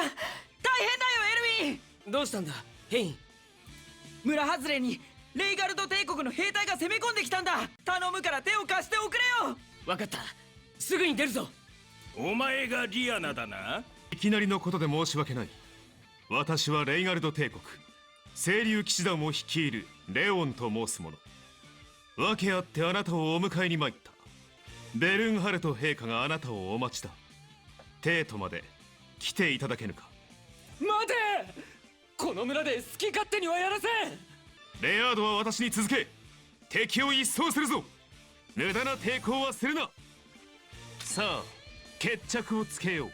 大変だよエルヴィン。どうしたんだ？ヘイン。村外れにレイガルド帝国の兵隊が攻め込んできたんだ。頼むから手を貸しておくれよ。わかった。すぐに出るぞ。お前がリアナだな。いきなりのことで申し訳ない。私はレイガルド帝国。清流騎士団を率いるレオンと申す者。訳あってあなたをお迎えに参った。ベルンハルト陛下があなたをお待ちだ。テートまで来ていただけぬか？待て！この村で好き勝手にはやらせん！レアードは私に続け敵を一掃するぞ！無駄な抵抗はするな！さあ決着をつけよう。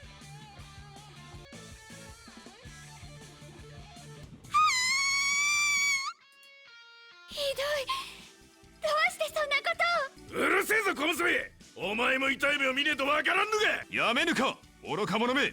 ひどい！どうしてそんなことを？うるせえぞ小娘！お前も痛い目を見ねえとわからんのか！やめぬか愚か者め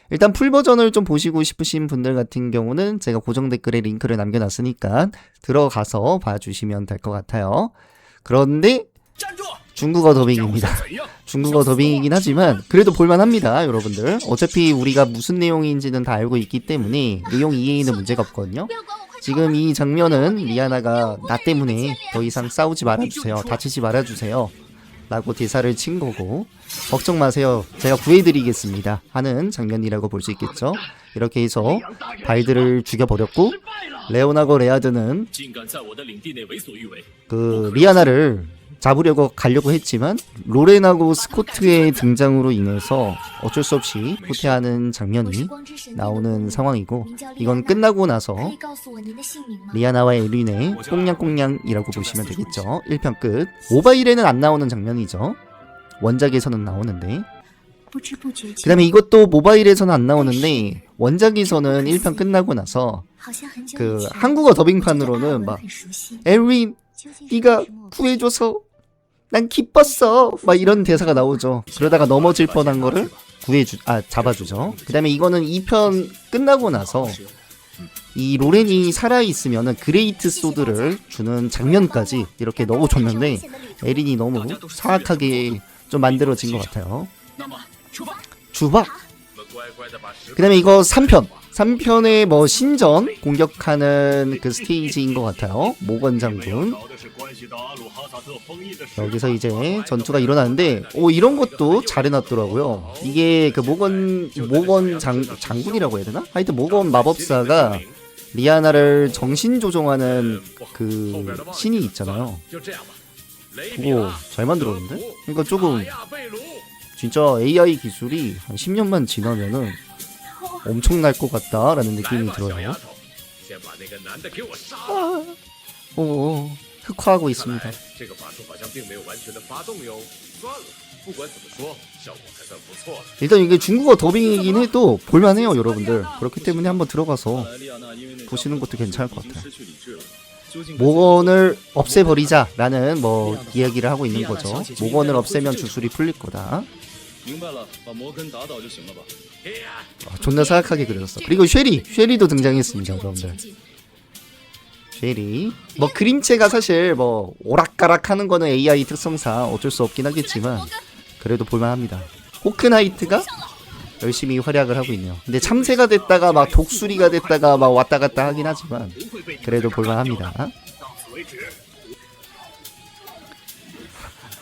일단 풀 버전을 좀 보시고 싶으신 분들 같은 경우는 제가 고정 댓글에 링크를 남겨놨으니까 들어가서 봐주시면 될 것 같아요. 그런데 중국어 더빙입니다. 중국어 더빙이긴 하지만 그래도 볼만합니다, 여러분들. 어차피 우리가 무슨 내용인지는 다 알고 있기 때문에 내용 이해에는 문제가 없거든요. 지금 이 장면은 리아나가 나 때문에 더 이상 싸우지 말아주세요. 다치지 말아주세요. 라고 대사를 친 거고 걱정 마세요. 제가 구해드리겠습니다. 하는 장면이라고 볼 수 있겠죠? 이렇게 해서 바이드를 죽여버렸고 레오나고 레아드는 그 리아나를 잡으려고 가려고 했지만 로렌하고 스코트의 등장으로 인해서 어쩔 수 없이 후퇴하는 장면이 나오는 상황이고 이건 끝나고 나서 리아나와 에린의 꽁냥꽁냥이라고 보시면 되겠죠. 1편 끝. 모바일에는 안 나오는 장면이죠. 원작에서는 나오는데. 그 다음에 이것도 모바일에서는 안 나오는데 원작에서는 1편 끝나고 나서 그 한국어 더빙판으로는 막 에린 네가 구해줘서 난 기뻤어. 막 이런 대사가 나오죠. 그러다가 넘어질 뻔한 거를 구해주, 아, 잡아주죠. 그 다음에 이거는 2편 끝나고 나서 이 로렌이 살아있으면 그레이트 소드를 주는 장면까지 이렇게 넣어줬는데 에린이 너무 사악하게 좀 만들어진 것 같아요. 주박! 그 다음에 이거 3편. 3편의 뭐 신전 공격하는 그 스테이지인 것 같아요. 모건 장군. 여기서 이제 전투가 일어나는데, 오, 이런 것도 잘 해놨더라고요. 이게 그 모건, 모건 장, 장군이라고 해야 되나? 하여튼 모건 마법사가 리아나를 정신 조종하는 그 신이 있잖아요. 보고 잘 만들었는데? 그러니까 조금 진짜 AI 기술이 한 10년만 지나면은 엄청날 것 같다라는 느낌이 들어요. 아, 오, 흑화하고 있습니다. 일단 이게 중국어 더빙이긴 해도 볼만해요, 여러분들. 그렇기 때문에 한번 들어가서 보시는 것도 괜찮을 것 같아요. 모건을 없애버리자라는 뭐 이야기를 하고 있는 거죠. 모건을 없애면 주술이 풀릴 거다. 明白了，把摩根打倒就行了吧？ 아, 존나 사악하게 그려졌어. 그리고 쉐리, 쉐리도 등장했습니다, 여러분들. 쉐리. 뭐 그림체가 사실 뭐 오락가락하는 거는 AI 특성상 어쩔 수 없긴 하겠지만 그래도 볼만합니다. 호크나이트가 열심히 활약을 하고 있네요. 근데 참새가 됐다가 막 독수리가 됐다가 막 왔다 갔다 하긴 하지만 그래도 볼만합니다. 到此为止。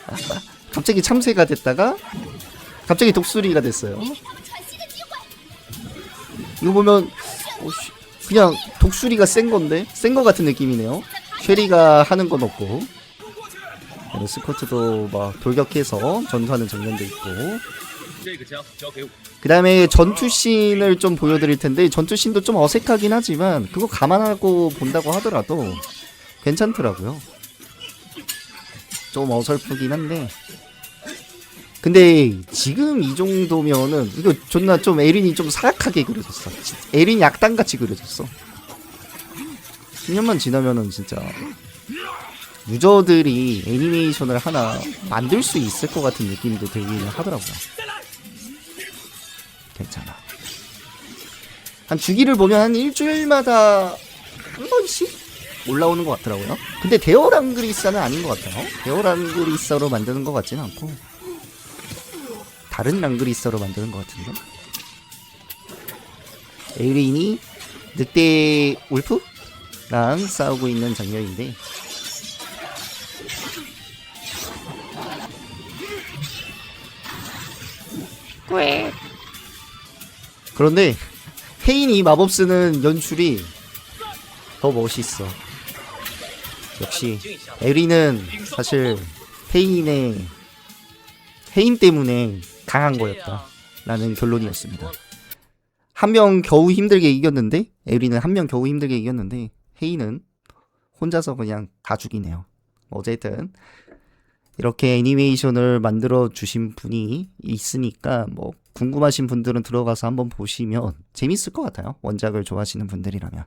갑자기 참새가 됐다가 갑자기 독수리가 됐어요. 이거 보면 어, 그냥 독수리가 센 건데? 센 거 같은 느낌이네요. 쉐리가 하는 건 없고. 스쿼트도 막 돌격해서 전투하는 장면도 있고. 그 다음에 전투씬을 좀 보여드릴 텐데 전투씬도 좀 어색하긴 하지만 그거 감안하고 본다고 하더라도 괜찮더라고요. 좀 어설프긴 한데. 근데 지금 이 정도면은 이거 존나 좀 에린이 좀 사악하게 그려졌어. 에린이 악당같이 그려졌어. 10년만 지나면은 진짜 유저들이 애니메이션을 하나 만들 수 있을 것 같은 느낌도 들긴 하더라고요. 괜찮아. 한 주기를 보면 한 일주일마다 한 번씩 올라오는 것 같더라고요. 근데 데어랑그리사는 아닌 것 같아요. 데어랑그리사로 만드는 것 같지는 않고 다른 랑그리사로 만드는 것 같은데. 에이린이 늑대 울프랑 싸우고 있는 장면인데 그런데 헤인이 마법 쓰는 연출이 더 멋있어. 역시 에리는 사실 헤인의 헤인 때문에 강한 거였다. 라는 결론이었습니다. 한 명 겨우 힘들게 이겼는데 에리는 한 명 겨우 힘들게 이겼는데 헤이는 혼자서 그냥 다 죽이네요. 어쨌든 이렇게 애니메이션을 만들어 주신 분이 있으니까 뭐 궁금하신 분들은 들어가서 한번 보시면 재밌을 것 같아요. 원작을 좋아하시는 분들이라면.